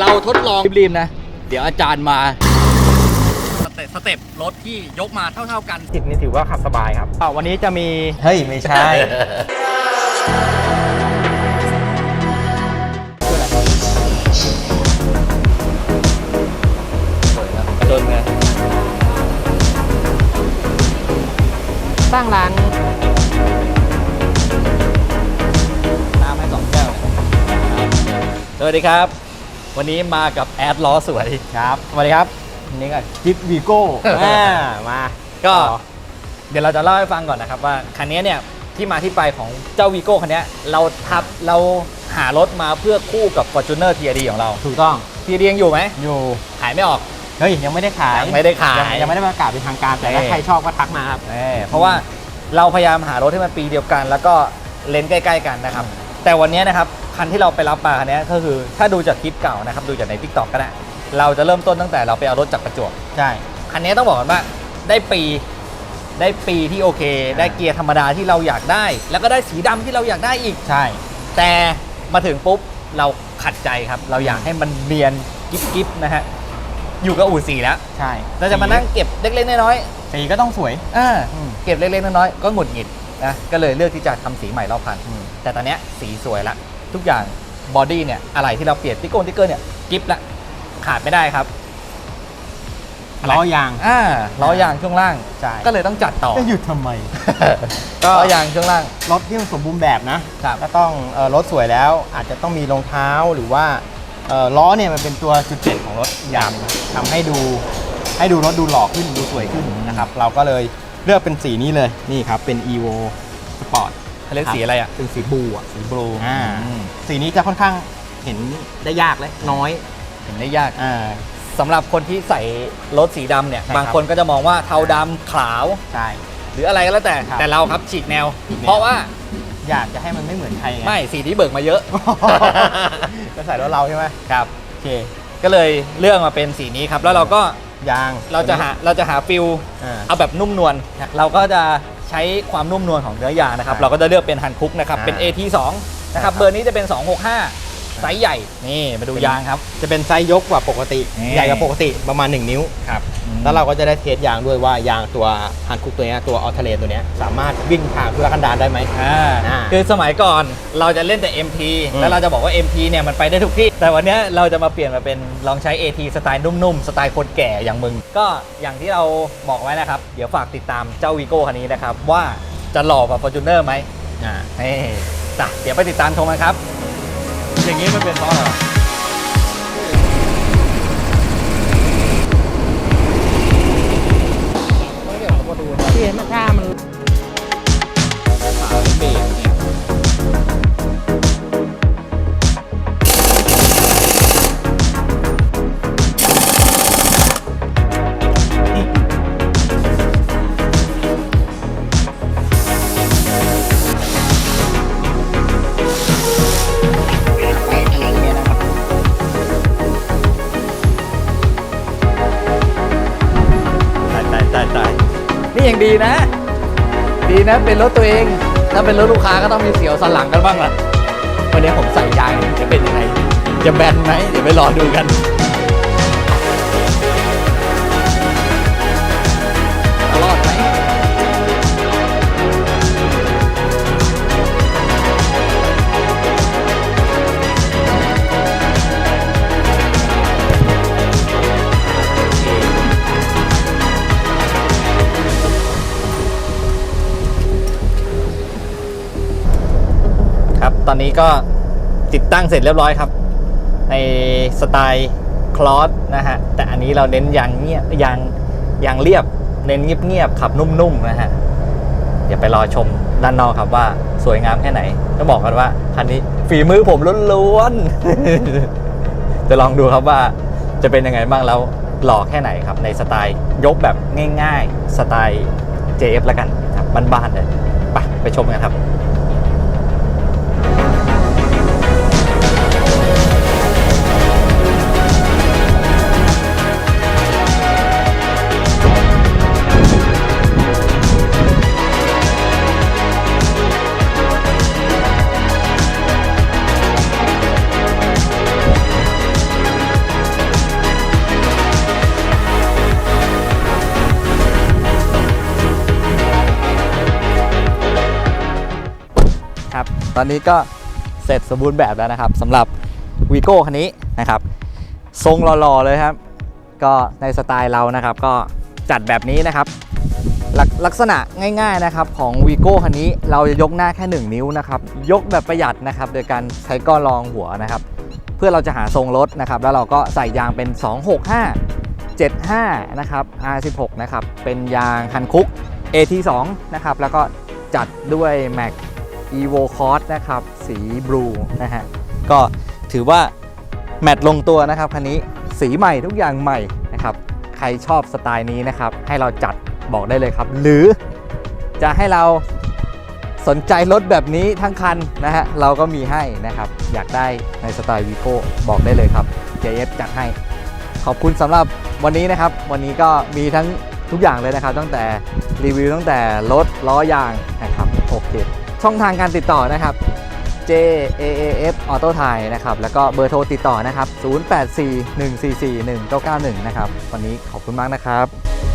เราทดลองรีบๆนะ เดี๋ยวอาจารย์มาสเต็ปสเต็ปรถที่ยกมาเท่าๆกันจิตนี่ถือว่าขับสบายครับอ่าวันนี้จะมีเฮ้ย ไม่ใช่โดนไงสร้างร้านน้ำให้สองแก้ว สวัสดีครับ วันนี้มากับแอดล้อสวย ครับสวัสดีครับวันนี้ก็จิ๊บวีโก้อ่ามาก็ต่อเดี๋ยวเราจะเล่าให้ฟังก่อนนะครับว่าคันนี้เนี่ยที่มาที่ไปของเจ้าวีโก้คันนี้เราทับเราหารถมาเพื่อคู่กับ Fortuner TRD ของเราถูกต้อง TRD ยังอยู่ไหมอยู่ขายไม่ออกเฮ้ยยังไม่ได้ขายยังไม่ได้ขายงยังไม่ได้ประกาศเป็นทางการแต่ถ้าเอ้ยใครชอบก็ทักมาครับแน่เพราะว่าเราพยายามหารถที่มันปีเดียวกัน แล้วก็เลนส์ใกล้ ๆ กันนะครับ แต่วันนี้นะครับ คันที่เราไปรับมาคันนี้ก็คือถ้าดูจากคลิปเก่านะครับดูจากใน t ิ k t o k ก็ได้เราจะเริ่มต้นตั้งแต่เราไปเอารถจากประจวบใช่คันนี้ต้องบอกก่อนว่าได้ปีได้ปีที่โอเค ได้เกียร์ธรรมดาที่เราอยากได้ แล้วก็ได้สีดำที่เราอยากได้อีกใช่ แต่มาถึงปุ๊บเราขัดใจครับ เราอยากให้มันเนียนกิ๊บกิ๊บนะฮะอยู่กับอู่สีแล้วใช่เราจะมานั่งเก็บเล็กๆน้อยสีก็ต้องสวยๆอ่าอืมเก็บเล็กๆน้อยๆก็หงุดหงิดนะก็เลยเลือกที่จะทำสีใหม่รอบคันอืมแต่ตอนเนี้ยสีสวยละ ทุกอย่างบอดี้เนี่ยอะไรที่เราเปลี่ยนติ๊กโก้ติ๊กเกอร์เนี่ยกิ๊บละขาดไม่ได้ครับล้อยางอ่าล้อยางช่วงล่าง ใช่ ก็เลยต้องจัดต่อจะหยุดทำไม ก็ล้อยางช่วงล่าง รถที่มันสมบูรณ์แบบนะครับ ก็ต้องเอ่อรถสวยแล้ว อาจจะต้องมีรองเท้าหรือว่าเอ่อล้อเนี่ยมันเป็นตัวจุดเด่นของรถอย่างทำให้ดูให้ดูรถดูหล่อขึ้นดูสวยขึ้นนะครับ เราก็เลยเลือกเป็นสีนี้เลยนี่ครับเป็น evo sport เขาเรียกสีอะไรอะ เป็นสีบลูอะสีบลูอ่าสีนี้จะค่อนข้างเห็นได้ยากเลยน้อยเห็นได้ยากอ่า สำหรับคนที่ใส่รถสีดำเนี่ย ใช่ครับ บางคนก็จะมองว่าเทาดำขาว ใช่ หรืออะไรก็แล้วแต่ ครับแต่เราครับฉีกแนว ฉีกแนว เพราะว่าอยากจะให้มันไม่เหมือนใครไง ไม่สีที่เบิกมาเยอะ จะใส่รถเราใช่ไหมครับ โอเค ก็เลยเลือกมาเป็นสีนี้ครับ แล้วเราก็ ยางเราจะหาเราจะหาฟิลอ่า เอาแบบนุ่มนวลเราก็จะใช้ความนุ่มนวลของเนื้อยางนะครับอ่าเราก็จะเลือกเป็นฮันคุกนะครับอ่าเป็น AT2 นะครับใช่ครับ เบอร์นี้จะเป็น 265 ไซส์ใหญ่ นี่มาดูยางครับ จะเป็นไซส์ยกกว่าปกติ นี่ ใหญ่กว่าปกติประมาณ 1 นิ้ว ครับ แล้วเราก็จะได้เทสยางด้วยว่ายางตัวฮันคุกตัวเนี้ยตัวออเทเลตัวเนี้ยสามารถวิ่งทางธุรกันดารได้ไหมอ่าอ่าคือสมัยก่อนเราจะเล่นแต่ MT อืมแล้วเราจะบอกว่า MT เนี่ยมันไปได้ทุกที่ แต่วันเนี้ยเราจะมาเปลี่ยนมาเป็นลองใช้ AT สไตล์นุ่มๆ สไตล์คนแก่อย่างมึง ก็อย่างที่เราบอกไว้นะครับ เดี๋ยวฝากติดตามเจ้าวีโก้คันนี้นะครับ ว่าจะหล่อกว่า Fortuner ไหมอ่านี่จ้ะเดี๋ยวไปติดตามชมกันครับ อย่างนี้มันเป็นเพราะอะไร ยังดีนะ ดีนะเป็นรถตัวเอง ถ้าเป็นรถลูกค้าก็ต้องมีเสียวสันหลังกันบ้างล่ะวันนี้ผมใส่ยางจะเป็นยังไง จะแบนไหมเดี๋ยวไปรอดูกัน ตอนนี้ก็ติดตั้งเสร็จเรียบร้อยครับ ในสไตล์คลอสนะฮะ แต่อันนี้เราเน้นยางเงียบยางยางเรียบ เน้นเงียบๆขับนุ่มๆนะฮะเดี๋ยวไปรอชมด้านนอกครับว่าสวยงามแค่ไหนจะบอกกันว่าคันนี้ฝีมือผมล้วนๆจะลองดูครับว่าจะเป็นยังไงบ้างแล้วหล่อแค่ไหนครับ ในสไตล์ยกแบบง่าย ๆ สไตล์ JF แล้วกันครับบ้านๆเลยไปไปชมกันครับ ตอนนี้ก็เสร็จสมบูรณ์แบบแล้วนะครับสำหรับวีโก้คันนี้นะครับ ทรงหล่อๆเลยครับ ก็ในสไตล์เรานะครับ ก็จัดแบบนี้นะครับลักลักษณะง่ายๆนะครับของวีโก้คันนี้เราจะยกหน้าแค่ 1 นิ้วนะครับ ยกแบบประหยัดนะครับ โดยการใช้ก้อนรองหัวนะครับ เพื่อเราจะหาทรงรถนะครับ แล้วเราก็ใส่ยางเป็น 265 75 นะครับ R16 นะครับ เป็นยางฮันคุก AT2 นะครับ แล้วก็จัดด้วย Mac Evo Cross นะครับ สีบลูนะฮะ ก็ถือว่าแมทลงตัวนะครับคันนี้สีใหม่ทุกอย่างใหม่นะครับ ใครชอบสไตล์นี้นะครับ ให้เราจัดบอกได้เลยครับ หรือจะให้เราสนใจรถแบบนี้ทั้งคันนะฮะ เราก็มีให้นะครับ อยากได้ในสไตล์วีโก้บอกได้เลยครับ JF จัดให้ ขอบคุณสำหรับวันนี้นะครับ วันนี้ก็มีทั้งทุกอย่างเลยนะครับ ตั้งแต่รีวิวตั้งแต่รถล้อยางนะครับโอเค ช่องทางการติดต่อนะครับ JAAF Auto Thai นะครับ แล้วก็เบอร์โทรติดต่อนะครับ 0841441991 นะครับ วันนี้ขอบคุณมากนะครับ